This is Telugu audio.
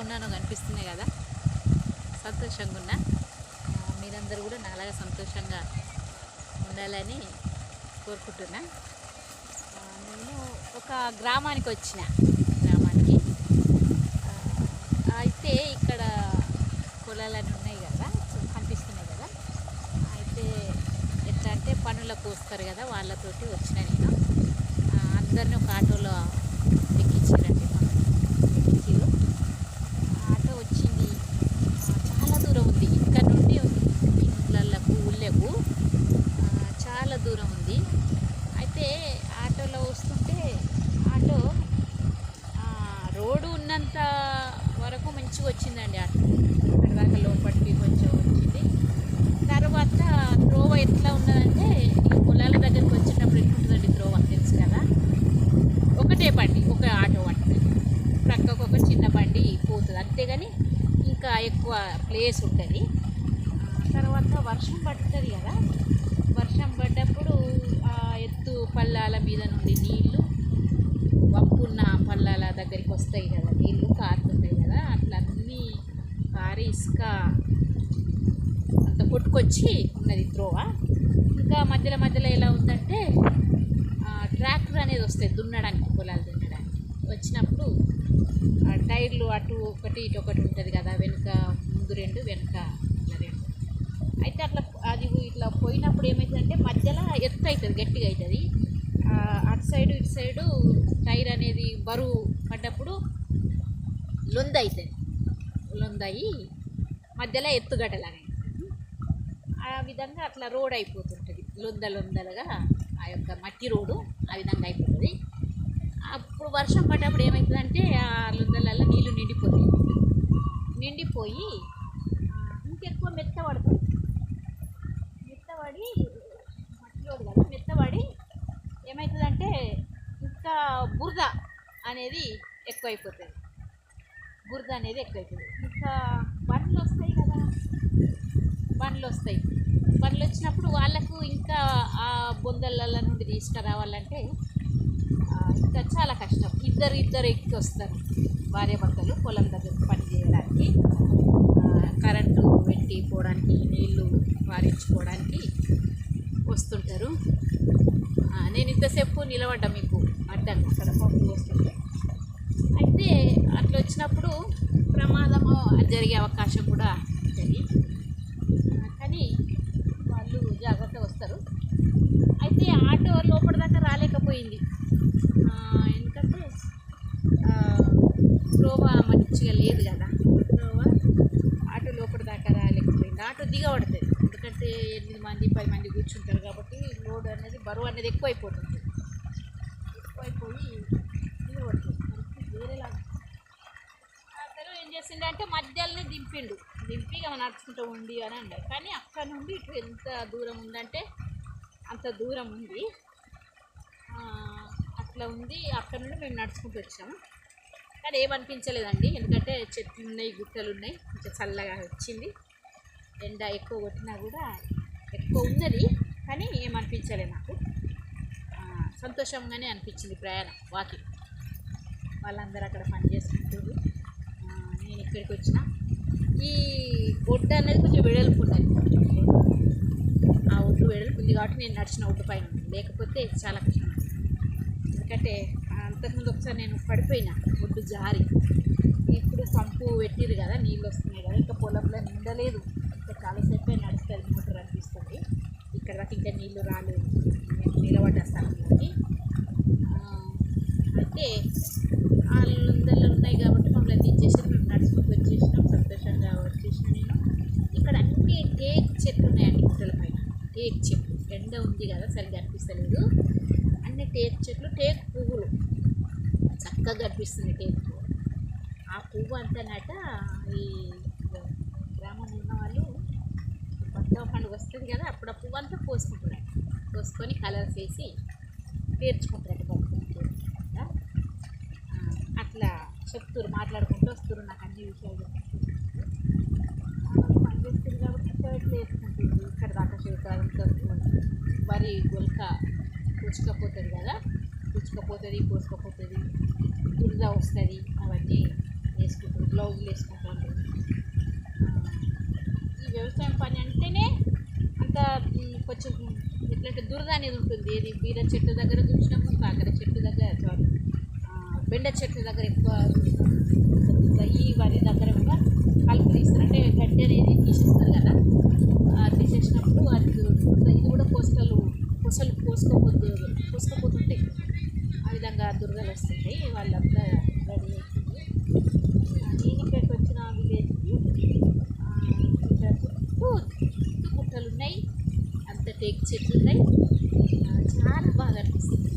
ఉన్నానో కనిపిస్తున్నాయి కదా. సంతోషంగా ఉన్నా మీరందరూ కూడా నాలాగా సంతోషంగా ఉండాలని కోరుకుంటున్నా. నేను ఒక గ్రామానికి వచ్చిన గ్రామానికి. అయితే ఇక్కడ పొలాలన్నీ ఉన్నాయి కదా సో కనిపిస్తున్నాయి కదా. అయితే ఎట్లా అంటే పనులకు వస్తారు కదా వాళ్ళతోటి వచ్చిన నేను. అందరిని ఒక ఆటోలో ఎక్కించారండి ఎక్కించారు ఆటో వచ్చింది ఆ, చాలా దూరం ఉంది ఇక్కడ నుండి ఇళ్ళకు ఊళ్ళకు ఆ, చాలా దూరం ఉంది అయితే ఆటోలో వస్తుంటే ఆటో ఆ, రోడ్డు ఉన్నంత వరకు మంచిగా వచ్చిందండి ఆటో అక్కడ దాకా లోపలికి కొంచెం వచ్చింది తర్వాత త్రోవ ఎట్లా ఉన్నదంటే ఈ పొలాల దగ్గరికి వచ్చేటప్పుడు ఎట్లుంటుందండి త్రోవ తెలుసు కదా ఒకటే బండి ఒక ఆటో పడుతుంది ప్రక్కకు ఒక చిన్న బండి పోతుంది అంతేగాని ఇంకా ఎక్కువ ప్లేస్ ఉంటుంది. తర్వాత వర్షం పడుతుంది కదా. వర్షం పడ్డప్పుడు ఆ ఎత్తు పల్లాల మీద నుండి నీళ్ళు వంపున్న పల్లాల దగ్గరికి వస్తాయి కదా. నీళ్ళు కారుతుంటాయి కదా. అట్లా అన్నీ కారి ఇసుక అంత కొట్టుకొచ్చి ఉన్నది త్రోవ. ఇంకా మధ్యలో మధ్యలో ఎలా ఉందంటే ట్రాక్టర్ అనేది వస్తాయి దున్నడానికి పొలాలు దున్నడానికి. వచ్చినప్పుడు టైర్లు అటు ఒకటి ఇటు ఒకటి ఉంటుంది కదా వెనుక ముందు రెండు వెనుక ఇట్లా రెండు. అయితే అట్లా అది ఇట్లా పోయినప్పుడు ఏమవుతుందంటే మధ్యలో ఎత్తు అవుతుంది గట్టిగా అవుతుంది అటు సైడు ఇటు సైడు టైర్ అనేది బరువు పడ్డప్పుడు లొంద అవుతుంది లొందయి మధ్యలో ఎత్తుగడలనే ఆ విధంగా అట్లా రోడ్ అయిపోతుంటుంది. లొంద లొందలుగా ఆ యొక్క మట్టి రోడ్డు ఆ విధంగా అయిపోతుంది. అప్పుడు వర్షం పడ్డప్పుడు ఏమవుతుందంటే ఆ లొందలలో నీళ్ళు నిండిపోతాయి పోయి ఇంకెక్కువ మెత్తబడుతుంది మెత్తబడి మట్టిలోడు కదా మెత్తబడి ఏమవుతుందంటే ఇంకా బురద అనేది ఎక్కువైపోతుంది. బురద అనేది ఎక్కువైపోతుంది. ఇంకా బండ్లు వస్తాయి కదా. బండ్లు వస్తాయి. బండ్లు వచ్చినప్పుడు వాళ్ళకు ఇంకా ఆ బొందల నుండి తీసుకురావాలంటే ఇంకా చాలా కష్టం. ఇద్దరు ఇద్దరు ఎక్కి వస్తారు. భార్య భర్తలు పొలం దగ్గర పని చేయడానికి కరెంటు పెట్టి పోవడానికి నీళ్ళు వారించుకోవడానికి వస్తుంటారు. నేను ఇంతసేపు నిలబడ్డా మీకు అడ్డంగా అక్కడ పంపు వస్తుంటే అయితే అట్లా వచ్చినప్పుడు ప్రమాదము జరిగే అవకాశం కూడా ఉంటుంది. కానీ వాళ్ళు జాగ్రత్తగా వస్తారు. అయితే ఆటో లోపల దాకా రాలేకపోయింది ఆ, ఎందుకంటే ఆ, త్రోవ మంచిగా లేదు కదా. ఆటో లోపల దాకా రాలేకపోయింది. ఆటో దిగబడుతుంది ఎందుకంటే ఎనిమిది మంది పది మంది కూర్చుంటారు కాబట్టి లోడ్ అనేది బరువు అనేది ఎక్కువైపోతుంది. ఎక్కువైపోయి దిగబడుతుంది వేరేలాగా. అతను ఏం చేసిందంటే మధ్యలోనే దింపిండు. దింపి నడుచుకుంటూ ఉండి అని అన్నాడు. కానీ అక్కడ నుండి ఇటు ఎంత దూరం ఉందంటే అంత దూరం ఉంది. అట్లా ఉంది. అక్కడ నుండి మేము నడుచుకుంటూ వచ్చాము. కానీ ఏమనిపించలేదండి. ఎందుకంటే చెట్లు ఉన్నాయి గుట్టలు ఉన్నాయి కొంచెం చల్లగా వచ్చింది. ఎండ ఎక్కువ కొట్టినా కూడా ఎక్కువ ఉన్నది కానీ ఏమనిపించలేదు నాకు. సంతోషంగానే అనిపించింది ప్రయాణం వాకింగ్. వాళ్ళందరూ అక్కడ పని చేసుకుంటారు నేను ఇక్కడికి వచ్చిన. ఈ ఒడ్డు అనేది కొంచెం వెడల్పు ఉన్నది. ఆ ఒడ్డు వెడల్పు ఉంది కాబట్టి నేను నడిచిన ఒడ్డు పైన లేకపోతే చాలా కష్టం. ఎందుకంటే అంతకుముందు ఒకసారి నేను పడిపోయినా ఒడ్డు జారి. ఇప్పుడు పంపు పెట్టిరు కదా నీళ్ళు వస్తున్నాయి కదా ఇంకా పొలంలో నిండలేదు. ఇంకా చాలాసేపే నడుస్తుంది మోటార్ అనిపిస్తుంది. ఇక్కడ దాకా ఇంకా నీళ్ళు రాలేదు. నేను నిలబడ్డ స్థలంలోకి అయితే ఆ లుందలు ఉన్నాయి కాబట్టి మమ్మల్ని దించేసి మేము నడుచుకుంటూ వచ్చేసినాం సంతోషంగా వచ్చేసిన నేను ఇక్కడ అన్ని టేక్ చెట్లు ఉన్నాయండి గుట్టల పైన టేక్ చెట్లు ఎండ ఉంది కదా సరిగ్గా అనిపిస్తలేదు అన్ని టేక్ చెట్లు టేక్ పువ్వులు చక్కగా కనిపిస్తుంది టేకు ఆ పువ్వు అంతనట ఈ గ్రామంలో ఉన్న వాళ్ళు బతుకమ్మ పండుగ వస్తుంది కదా అప్పుడు ఆ పువ్వు అంతా పోసుకుంటున్నారు పోసుకొని కలర్స్ వేసి పేర్చుకుంటారు బతుకమ్మ అట్లా చెప్తురు మాట్లాడుకుంటూ వస్తున్నారు నాకు అన్ని విషయాలు పనిచేస్తుంది కాబట్టి షర్ట్లు వేసుకుంటుంది ఇక్కడ దాకా షర్ట్ వరి గొలక పుచ్చుకపోతుంది కదా పుచ్చుకపోతుంది పోసుకపోతుంది. దురద వస్తుంది. అవన్నీ వేసుకుంటారు బ్లౌజులు వేసుకుంటారు ఈ వ్యవసాయం పని అంటేనే అంత కొంచెం ఎట్లంటే దురద అనేది ఉంటుంది. ఏది బీర చెట్టు దగ్గర చూసినాము కాకర చెట్టు దగ్గర బెండ చెట్టు దగ్గర ఎక్కువ ఈ వరి దగ్గర కూడా కలుపు తీస్తారు. అంటే గడ్డి అనేది తీసేస్తారు కదా. తీసేసినప్పుడు అది ఇది కూడా కోసలు కోసలు కోసుకోపోతు కోసుకోపోతుంటాయి ఉంది వాళ్ళంతా రెడీ అవుతుంది నేను ఇక్కడికి వచ్చిన విలేజ్కి ఇక్కడ చుట్టూ చుట్టూ గుట్టలు ఉన్నాయి. అంత టేక్ చెట్లు ఉన్నాయి. చాలా బాగా అనిపిస్తుంది.